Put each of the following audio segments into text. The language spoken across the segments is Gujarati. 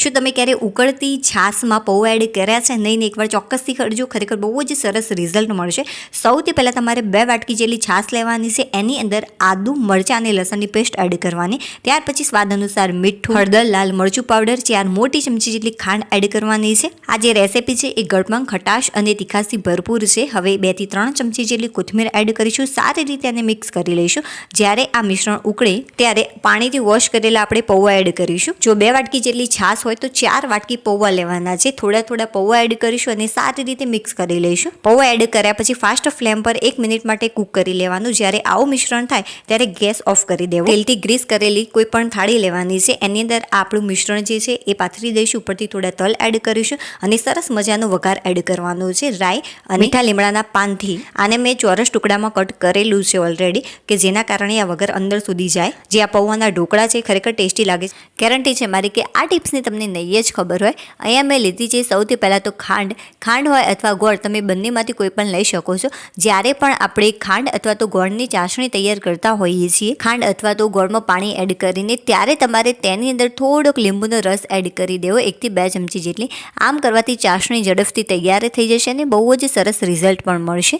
શું તમે ક્યારે ઉકળતી છાશમાં પૌવા એડ કર્યા છે? નહીં એકવાર ચોક્કસથી કરજો. ખરેખર બહુ જ સરસ રિઝલ્ટ મળશે. સૌથી પહેલાં તમારે બે વાટકી જેટલી છાશ લેવાની છે, એની અંદર આદુ, મરચાં અને લસણની પેસ્ટ એડ કરવાની. ત્યાર પછી સ્વાદ અનુસાર મીઠું, હળદર, લાલ મરચું પાવડર ચાર મોટી ચમચી જેટલી ખાંડ એડ કરવાની છે. આ જે રેસીપી છે, એ ગળમાં ખટાશ અને તીખાસથી ભરપૂર છે. હવે બેથી ત્રણ ચમચી જેટલી કોથમીર એડ કરીશું. સારી રીતે એને મિક્સ કરી લઈશું. જ્યારે આ મિશ્રણ ઉકળે, ત્યારે પાણીથી વોશ કરેલા આપણે પૌવા એડ કરીશું. જો બે વાટકી જેટલી છાશ હોય તો ચાર વાટકી પૌવા લેવાના છે. થોડા થોડા પૌવા એડ કરીશું અને સારી રીતે મિક્સ કરી લઈશું. પૌવા એડ કર્યા પછી ફાસ્ટ ફ્લેમ પર એક મિનિટ માટે કૂક કરી લેવાનું. જ્યારે આવું મિશ્રણ થાય, ત્યારે ગેસ ઓફ કરી દેવું. તેલથી ગ્રીસ કરેલી કોઈ પણ થાળી લેવાની છે. એની અંદર આપણું મિશ્રણ જે છે, એ પાથરી દઈશું. ઉપરથી થોડા તલ એડ કરીશું અને સરસ મજાનો વઘાર એડ કરવાનો છે. રાઈ અને મીઠા લીમડાના પાનથી. આને મેં ચોરસ ટુકડામાં કટ કરેલું છે ઓલરેડી કે જેના કારણે આ વગર અંદર સુધી જાય. જે આ પૌવાના ઢોકળા છે ખરેખર ટેસ્ટી લાગે છે. ગેરંટી છે મારી કે આ ટિપ્સની તમને નહીં જ ખબર હોય. અહીંયા મેં લીધી છે સૌથી પહેલાં તો ખાંડ. ખાંડ હોય અથવા ગોળ તમે બંનેમાંથી કોઈ પણ લઈ શકો છો. જ્યારે પણ આપણે ખાંડ અથવા તો ગોળની ચાસણી તૈયાર કરતા હોઈએ છીએ, ખાંડ અથવા તો ગોળમાં પાણી એડ કરીને ત્યારે તમારે તેની અંદર થોડોક લીંબુનો રસ એડ કરી દેવો, એકથી બે ચમચી જેટલી. આમ કરવાથી ચાસણી ઝડપથી તૈયાર થઈ જશે અને બહુ જ સરસ રિઝલ્ટ પણ મળશે.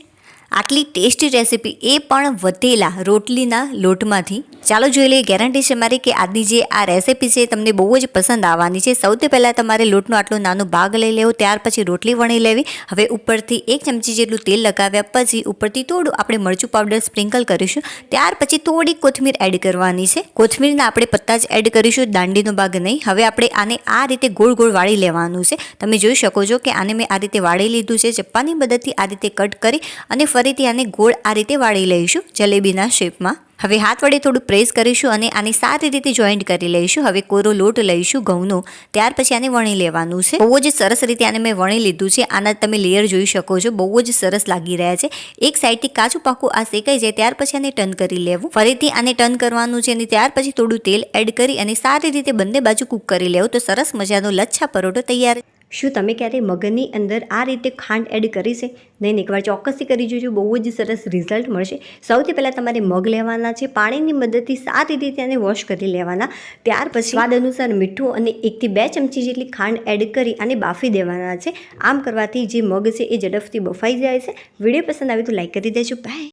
આટલી ટેસ્ટી રેસીપી એ પણ વધેલા રોટલીના લોટમાંથી. ચાલો જોઈ લઈએ, ગેરંટી છે મારી કે આજની જે આ રેસીપી છે તમને બહુ જ પસંદ આવવાની છે. સૌથી પહેલાં તમારે લોટનો આટલો નાનો ભાગ લઈ લેવો, ત્યાર પછી રોટલી વણી લેવી. હવે ઉપરથી એક ચમચી જેટલું તેલ લગાવ્યા પછી ઉપરથી થોડું આપણે મરચું પાવડર સ્પ્રિંકલ કરીશું. ત્યાર પછી થોડી કોથમીર એડ કરવાની છે. કોથમીરના આપણે પત્તા જ એડ કરીશું, દાંડીનો ભાગ નહીં. હવે આપણે આને આ રીતે ગોળ ગોળ વાળી લેવાનું છે. તમે જોઈ શકો છો કે આને મેં આ રીતે વાળી લીધું છે. ચપ્પાની મદદથી આ રીતે કટ કરી અને ફરીથી આને ગોળ આ રીતે વાળી લઈશું જલેબીના શેપમાં. હવે હાથ વડે થોડું પ્રેસ કરીશું અને આને સારી રીતે જોઈન્ટ કરી લઈશું. હવે કોરો લોટ લઈશું ઘઉંનો. ત્યાર પછી આને વણી લેવાનું છે. બહુ જ સરસ રીતે આને મેં વણી લીધું છે. આના તમે લેયર જોઈ શકો છો. બહુ જ સરસ લાગી રહ્યા છે. એક સાઈડથી કાચું પાકું આ શેકાઈ જાય ત્યાર પછી આને ટર્ન કરી લેવું. ફરીથી આને ટર્ન કરવાનું છે અને ત્યાર પછી થોડું તેલ એડ કરી અને સારી રીતે બંને બાજુ કૂક કરી લેવું. તો સરસ મજાનો લચ્છા પરોઠો તૈયાર શું તમે ક્યારેય મગની અંદર આ રીતે ખાંડ એડ કરી છે? નહીં એકવાર ચોક્કસથી કરી જોજો. બહુ જ સરસ રિઝલ્ટ મળશે. સૌથી પહેલાં તમારે મગ લેવાના છે પાણીની મદદથી સારી રીતે એને વોશ કરી લેવાના. ત્યાર પછી સ્વાદ અનુસાર મીઠું અને એકથી બે ચમચી જેટલી ખાંડ એડ કરી અને બાફી દેવાના છે. આમ કરવાથી જે મગ છે એ ઝડપથી બફાઈ જાય છે. વીડિયો પસંદ આવે તો લાઇક કરી દેજો. બાય.